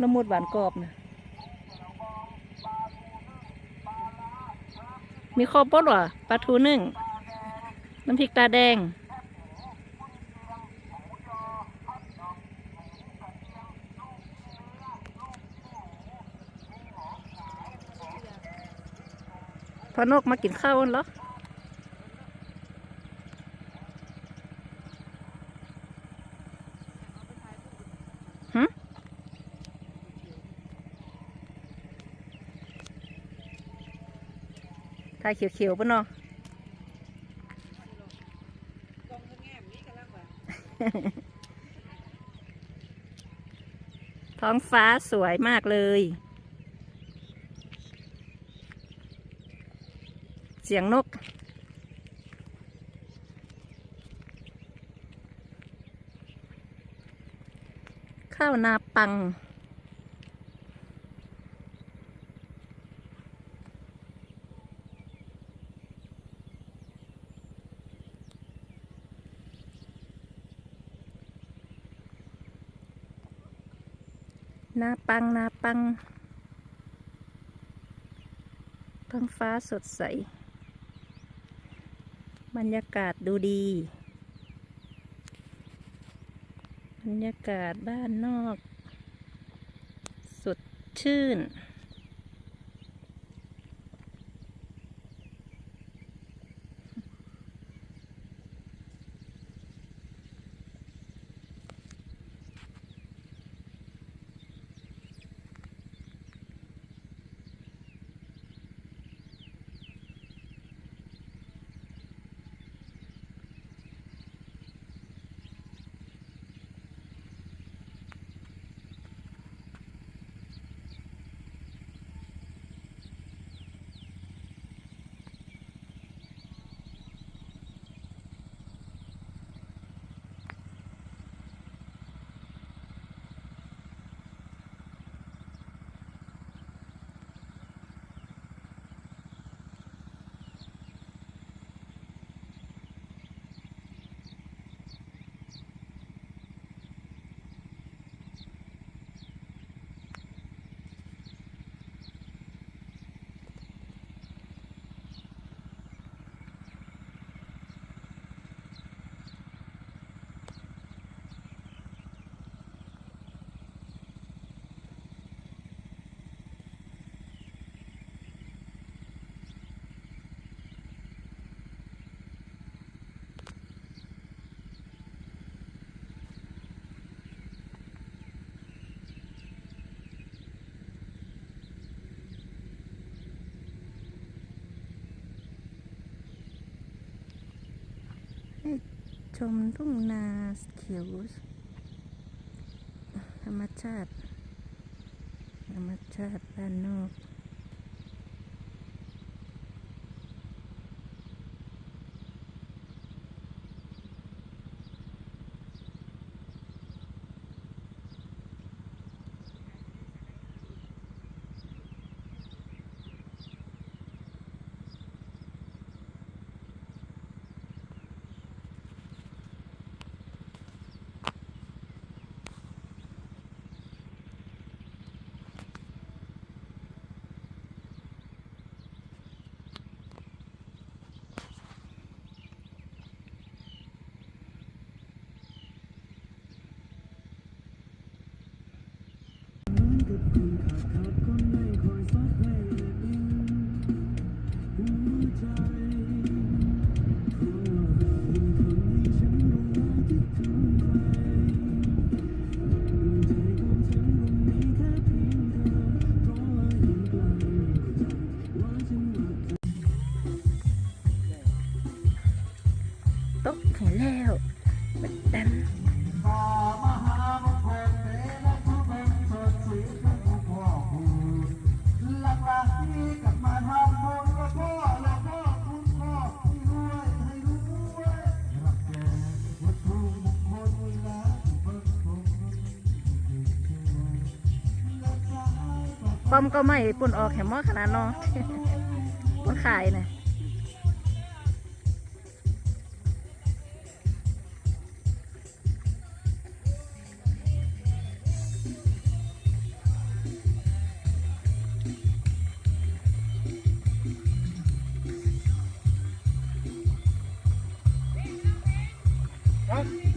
ละมุดหวานกรอบนะมีข้าวปดวะปลาทูนึ่ง น้ำพริกตาแดง พอนกมากินข้าวเหรอ ทาเขียวๆปะเนาะท้องฟ้าสวยมากเลย เสียงนก ข้าวนาปัง นาปังนาปังท้องฟ้าสดใส บรรยากาศดูดี บรรยากาศบ้านนอก สดชื่น ชมทุ่งนาเขียวธรรมชาติ ธรรมชาติบ้านนอก มก็ไม่ปุ่นออกแหมมอขนาดน้อปุ่นขายนะครั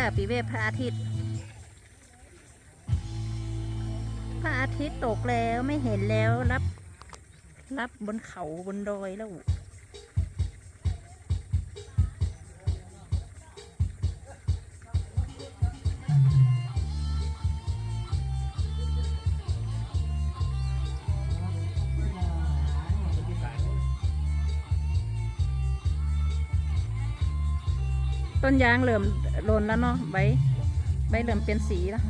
โต๊ะไหล่ะปีเวพระอาทิตย์ พระอาทิตย์ตกแล้วไม่เห็นแล้วรับ รับบนเขาบนดอยแล้วต้นยางเริ่ม โล่นแล้วเนาะใบใบเริ่มเป็นสีแล้ว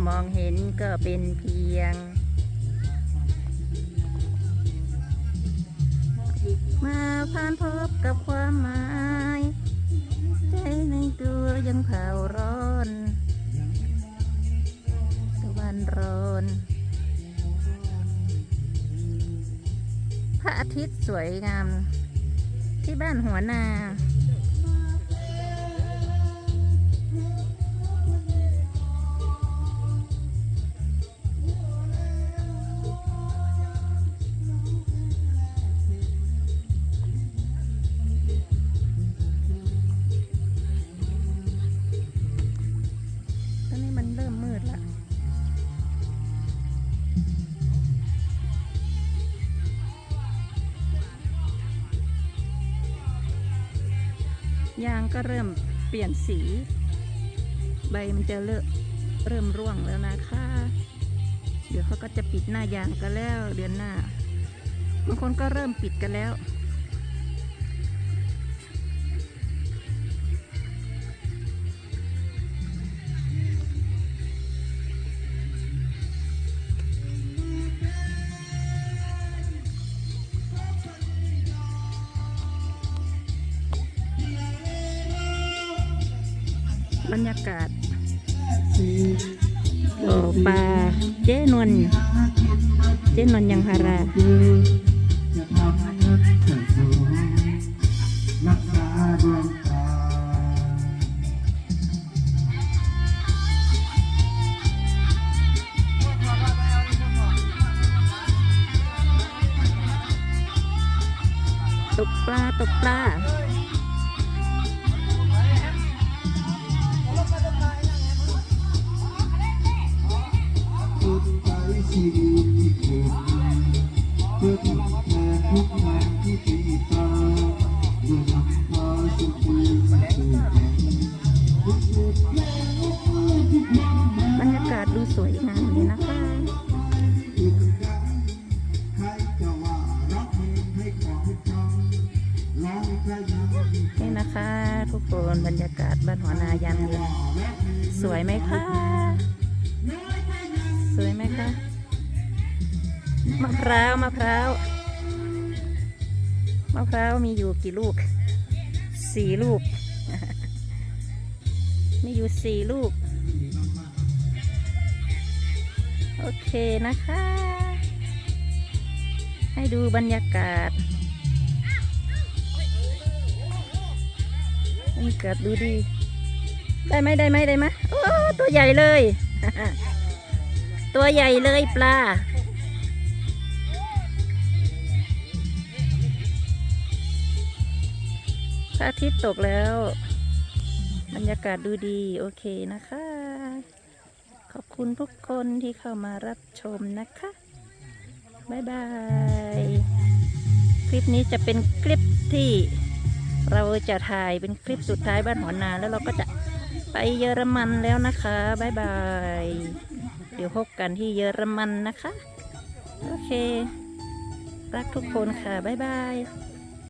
ามองเห็นก็เป็นเพียง มาผ่านพบกับความหมายใจในตัวยังเผาร้อนตะวันร้อนพระอาทิตย์สวยงาม ที่บ้านหัวนา ยางก็เริ่มเปลี่ยนสี ใบมันจะเลอะเริ่มร่วงแล้วนะคะ เดี๋ยวเขาก็จะปิดหน้ายางกันแล้วเดือนหน้าบางคนก็เริ่มปิดกันแล้ว บรรยากาศโอ้ปลาเจ๊นวลเจ๊นวลยังฮาราตกปลาตกปลา ใจชีวิตที่เกิดมาเพื่อทดแทนทุกงานที่ตีตาเพื่อนำพาสุขดีสู่แก่บรรยากาศดูสวยงามเลยนะคะนี่นะคะ ทุกคนบรรยากาศบ้านหัวนายามเย็นสวยไหมคะ สวยไหมคะ มะพร้าวมะพร้าวมะพร้าวมีอยู่กี่ลูกสี่ลูก มีอยู่สี่ลูก โอเคนะคะ ให้ดูบรรยากาศบรรยากาศดูดี ได้ไหมได้ไหมได้ไหมโอ้ตัวใหญ่เลย ตัวใหญ่เลยปลา ระอาทิตย์ตกแล้ว บรรยากาศดูดีโอเคนะคะ ขอบคุณทุกคนที่เข้ามารับชมนะคะ บ๊ายบาย คลิปนี้จะเป็นคลิปที่เราจะถ่ายเป็นคลิปสุดท้ายบ้านหัวนาแล้วเราก็จะไปเยอรมันแล้วนะคะบ๊ายบาย เดี๋ยวพบกันที่เยอรมันนะคะ โอเค รักทุกคนค่ะบ๊ายบาย